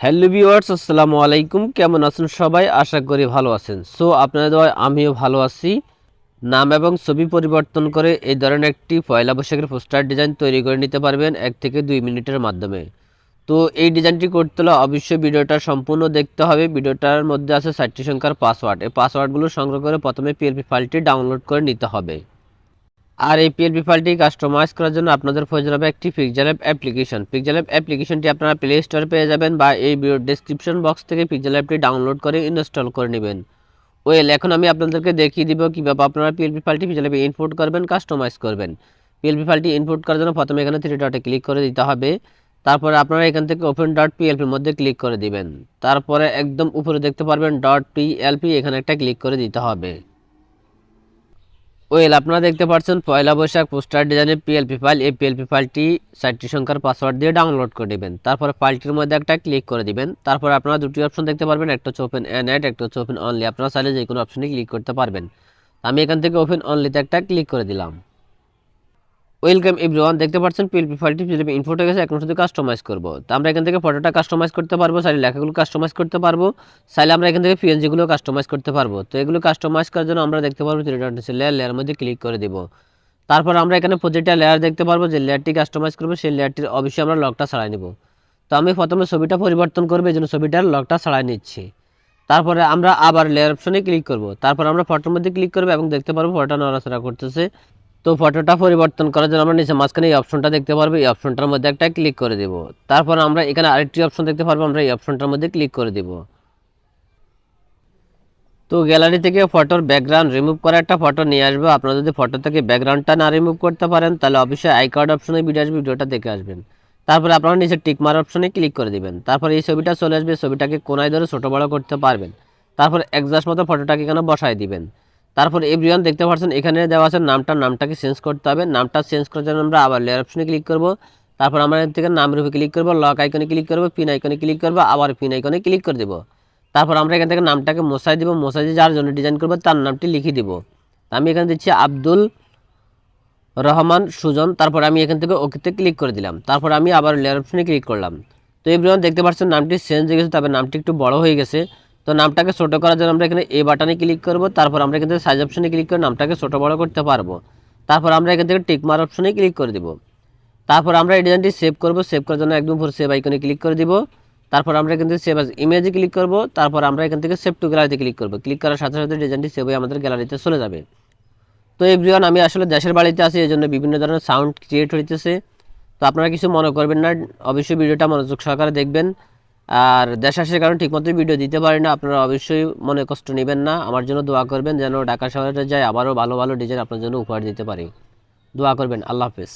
Hello viewers, আসসালামু আলাইকুম। কেমন আছেন সবাই? আশা করি ভালো আছেন। সো, আপনাদের আমিও ভালো আছি। নাম এবং ছবি পরিবর্তন করে এই ধরনের একটি পয়লা বৈশাখের পোস্টার ডিজাইন তৈরি করে নিতে পারবেন এক থেকে দুই মিনিটের মাধ্যমে। তো, এই ডিজাইনটি করতে হলে অবশ্যই ভিডিওটা সম্পূর্ণ দেখতে হবে। ভিডিওটার মধ্যে আছে ষাটটি সংখ্যার পাসওয়ার্ড। এই পাসওয়ার্ডগুলো সংগ্রহ করে প্রথমে পিএলপি ফাইলটি ডাউনলোড করে নিতে হবে। আর এই পিএলপি ফাইলটি কাস্টমাইজ করার জন্য আপনাদের প্রয়োজন হবে একটি পিকজার অ্যাপ অ্যাপ্লিকেশন পিকজার অ্যাপ অ্যাপ্লিকেশনটি আপনারা প্লে স্টোরে পেয়ে যাবেন বা এই ডেসক্রিপশন বক্স থেকে পিকজার অ্যাপটি ডাউনলোড করে ইনস্টল করে নেবেন। ওয়েল, এখন আমি আপনাদেরকে দেখিয়ে দিব কীভাবে আপনারা পিএলপি ফাইলটি পিকজার অ্যাপে ইনপুট করবেন কাস্টমাইজ করবেন। পিএলপি ফাইলটি ইনপুট করার জন্য প্রথমে এখানে থ্রি ডটে ক্লিক করে দিতে হবে। তারপরে আপনারা এখান থেকে ওপেন ডট পিএলপির মধ্যে ক্লিক করে দিবেন। তারপরে একদম উপরে দেখতে পারবেন ডট পিএলপি এখানে একটা ক্লিক করে দিতে হবে। ওয়েল আপনারা দেখতে পাচ্ছেন পয়লা বৈশাখ পোস্টার ডিজাইনের পিএলপি ফাইল এই পিএলপি ফাইলটি চারটি সংখ্যার পাসওয়ার্ড দিয়ে ডাউনলোড করে দেবেন। তারপরে ফাইলটির মধ্যে একটা ক্লিক করে দিবেন। তারপর আপনারা দুটি অপশন দেখতে পারবেন। একটা হচ্ছে ওপেন অ্যান্ড একটা হচ্ছে ওপেন অনলি আপনারা চাইলে যে কোনো অপশনে ক্লিক করতে পারবেন। আমি এখান থেকে ওপেন অনলিতে একটা ক্লিক করে দিলাম। ওয়েলকাম এভরিওয়ান, দেখতে পাচ্ছেন পিএলপি ফাইলটি ইনপুট হয়ে গেছে এখন শুধু কাস্টমাইজ করব। তো আমরা এখান থেকে ফটোটা কাস্টমাইজ করতে পারব চাইলে লেখাগুলো কাস্টমাইজ করতে পারব চাইলে আমরা এখান থেকে পিএনজিগুলো কাস্টমাইজ করতে পারব। তো এগুলো কাস্টমাইজ করার জন্য আমরা দেখতে পারব লেয়ার লেয়ার মধ্যে ক্লিক করে দিব। তারপর আমরা এখানে প্রতিটা লেয়ার দেখতে পারব, যে লেয়ারটি কাস্টমাইজ করব, সেই লেয়ারটির অবশ্যই আমরা লকটা ছাড়াই নিব। তো আমি প্রথমে ছবিটা পরিবর্তন করব, এই জন্য ছবিটার লকটা ছাড়াই নিচ্ছি। তারপরে আমরা আবার লেয়ার অপশনে ক্লিক করব। তারপর আমরা ফটোর মধ্যে ক্লিক করব এবং দেখতে পারব ফটোটা নড়াচড়া করতেছে। তো ফটোটা পরিবর্তন করার জন্য আমরা নিচে মাঝখানে এই অপশনটা দেখতে পারব। এই অপশনটার মধ্যে একটা ক্লিক করে দেব। তারপর আমরা এখানে আরেকটি অপশন দেখতে পারব, আমরা এই অপশনটার মধ্যে ক্লিক করে দেব। তো গ্যালারি থেকে ফটোর ব্যাকগ্রাউন্ড রিমুভ করা একটা ফটো নিয়ে আসব। আপনারা যদি ফটো থেকে ব্যাকগ্রাউন্ডটা না রিমুভ করতে পারেন, তাহলে অবশ্যই আই কার্ড অপশনে ভিডিও ভিডিওটা দেখে আসবেন। তারপরে আপনারা নিচে টিকমার অপশনে ক্লিক করে দিবেন। তারপর এই ছবিটা চলে আসবে, ছবিটাকে কোনায় ধরে ছোটো বড়ো করতে পারবেন। তারপর একজাস্ট মতো ফটোটাকে এখানে বসায় দিবেন। তারপর এভরিওয়ান দেখতে পাচ্ছেন এখানে দেওয়া আছে নামটা, নামটাকে চেঞ্জ করতে হবে। নামটা চেঞ্জ করার জন্য আমরা আবার লেয়ার অপশনে ক্লিক করব। তারপর আমরা এর থেকে নামের উপরে ক্লিক করব লক আইকনে ক্লিক করব পিন আইকনে ক্লিক করব, আবার পিন আইকনে ক্লিক করে দেব। তারপর আমরা এখান থেকে নামটাকে মশাই দেবো, মশাই দিয়ে যার জন্য ডিজাইন করব, তার নামটি লিখে দিব। আমি এখানে দিচ্ছি আব্দুল রহমান সুজন, তারপর আমি এখান থেকে ওকেতে ক্লিক করে দিলাম। তারপর আমি আবার লেয়ার অপশনে ক্লিক করলাম। তো এভরিওয়ান দেখতে পাচ্ছেন নামটি চেঞ্জ হয়ে গেছে, তবে নামটি একটু বড় হয়ে গেছে। তো নামটাকে ছোটো করার জন্য আমরা এখানে এ বাটনে ক্লিক করব, তারপর আমরা এখান থেকে সাইজ অপশনে ক্লিক করে নামটাকে ছোটো বড় করতে পারব। তারপর আমরা এখান থেকে টিকমার অপশনে ক্লিক করে দিব। তারপর আমরা এই ডিজাইনটি সেভ করব সেভ করার জন্য একদম উপর সেভ আইকনে ক্লিক করে দিব। তারপর আমরা এখান থেকে সেভ আস ইমেজে ক্লিক করব, তারপর আমরা এখান থেকে সেভ টু গ্যালারিতে ক্লিক করব। ক্লিক করার সাথে সাথে ডিজাইনটি সেভ হয়ে আমাদের গ্যালারিতে চলে যাবে। তো এই এভরিওয়ান আমি আসলে দেশের বাড়িতে আছি এই জন্য বিভিন্ন ধরনের সাউন্ড ক্রিয়েট হইতেছে। তো আপনারা কিছু মনে করবেন না, অবশ্যই ভিডিওটা মনোযোগ সহকারে দেখবেন। আর দেশ আসার কারণে ঠিকমতো ভিডিও দিতে পারি না, আপনারা অবশ্যই মনে কষ্ট নেবেন না। আমার জন্য দোয়া করবেন যেন ঢাকা শহরে যায় আবারও ভালো ভালো ডিজাইন আপনার জন্য উপহার দিতে পারি। দোয়া করবেন, আল্লাহ হাফেজ।